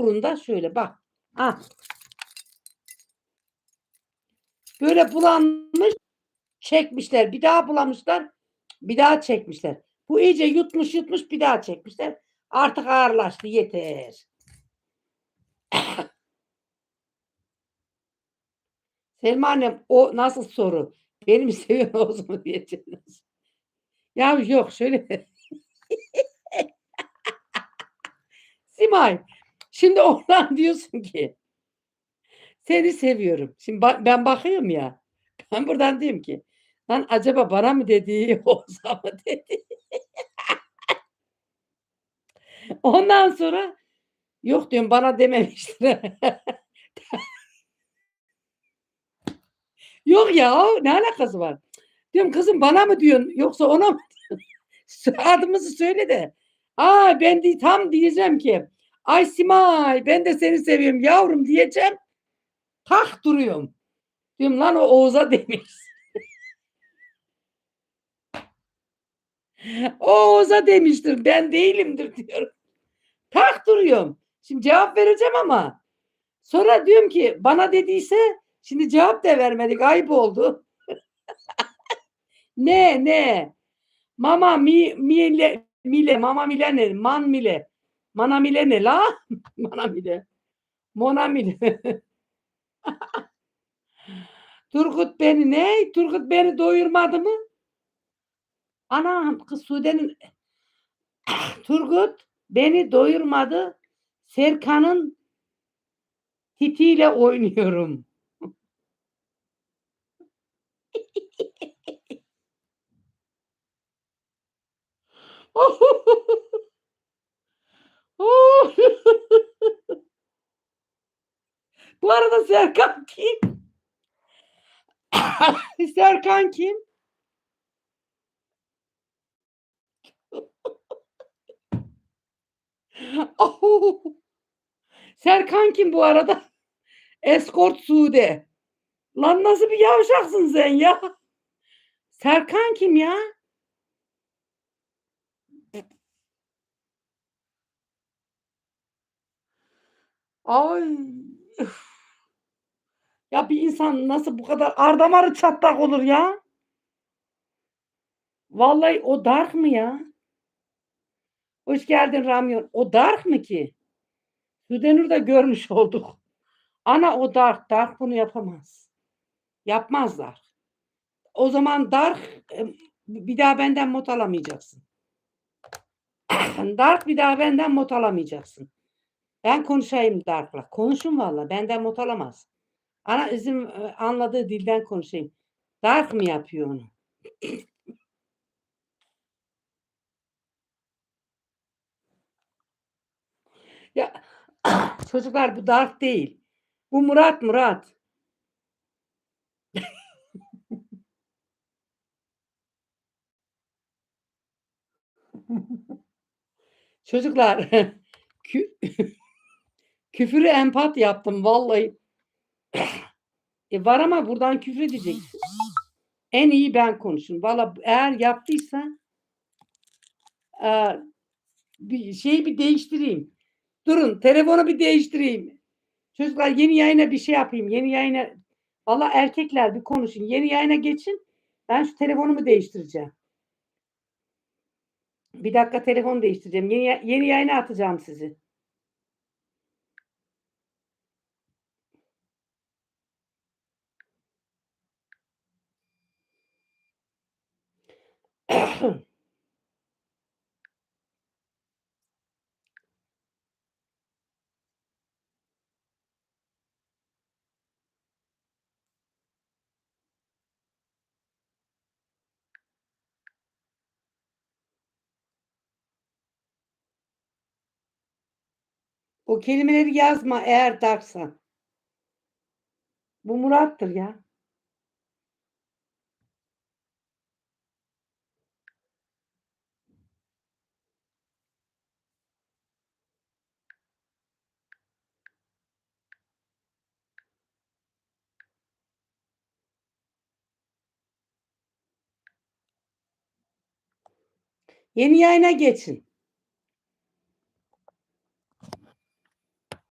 çukurunda şöyle bak. Ha. Böyle bulanmış çekmişler. Bir daha bulamışlar. Bir daha çekmişler. Bu iyice yutmuş yutmuş bir daha çekmişler. Artık ağırlaştı yeter. Selma annem o nasıl soru? Beni mi seviyorsun Oğuz mu diyeceksiniz. Ya yok şöyle. Simay şimdi oradan diyorsun ki seni seviyorum. Şimdi ba- ben bakıyorum ya. Ben buradan diyeyim ki lan acaba bana mı dedi Oğuz'a mı dedi? Ondan sonra yok diyorum bana dememiştir. Yok ya ne alakası var? Diyorum kızım bana mı diyorsun yoksa ona mı? Adımızı söyle de. Aa ben de tam diyeceğim ki ay Simay ben de seni seviyorum yavrum diyeceğim. Tak duruyorum. Diyorum lan o Oğuz'a demiş. o Oğuz'a demiştir ben değilimdir diyorum. Tak duruyorum. Şimdi cevap vereceğim ama sonra diyorum ki bana dediyse şimdi cevap da vermedik ayıp oldu. ne ne? Mama mi mile mile mama mile ne? Man mile. Mana mile ne la? Mana mile. Mona mile. Turgut beni ne? Turgut beni doyurmadı mı? Anam kız Sude'nin Turgut beni doyurmadı. Serkan'ın titiyle oynuyorum. Bu arada Serkan kim? Serkan kim? Serkan kim bu arada? Eskort Sude. Lan nasıl bir yavşaksın sen ya? Serkan kim ya? Ay. üf. Ya bir insan nasıl bu kadar ardamarı çatlak olur ya? Vallahi o dark mı ya? Hoş geldin Ramyon. O dark mı ki? Sudenur da görmüş olduk. Ana o dark. Dark bunu yapamaz. Yapmazlar. O zaman dark bir daha benden mod alamayacaksın. Dark bir daha benden mod alamayacaksın. Ben konuşayım Dark'la. Konuşun valla. Benden mod alamaz. Ana izin e, anladığı dilden konuşayım. Dark mı yapıyor onu? Ya çocuklar bu Dark değil. Bu Murat Murat. Çocuklar kü küfürü empat yaptım vallahi. E var ama buradan küfür edeceksin. En iyi ben konuşun. Valla eğer yaptıysa eee, bir şeyi bir değiştireyim. Durun telefonu bir değiştireyim. Çocuklar yeni yayına bir şey yapayım. Yeni yayına valla erkekler bir konuşun. Yeni yayına geçin. Ben şu telefonumu değiştireceğim. Bir dakika telefon değiştireceğim. Yeni, yeni yayına atacağım sizi. O kelimeleri yazma eğer darksan. Bu Murat'tır ya. Yeni yayına geçin.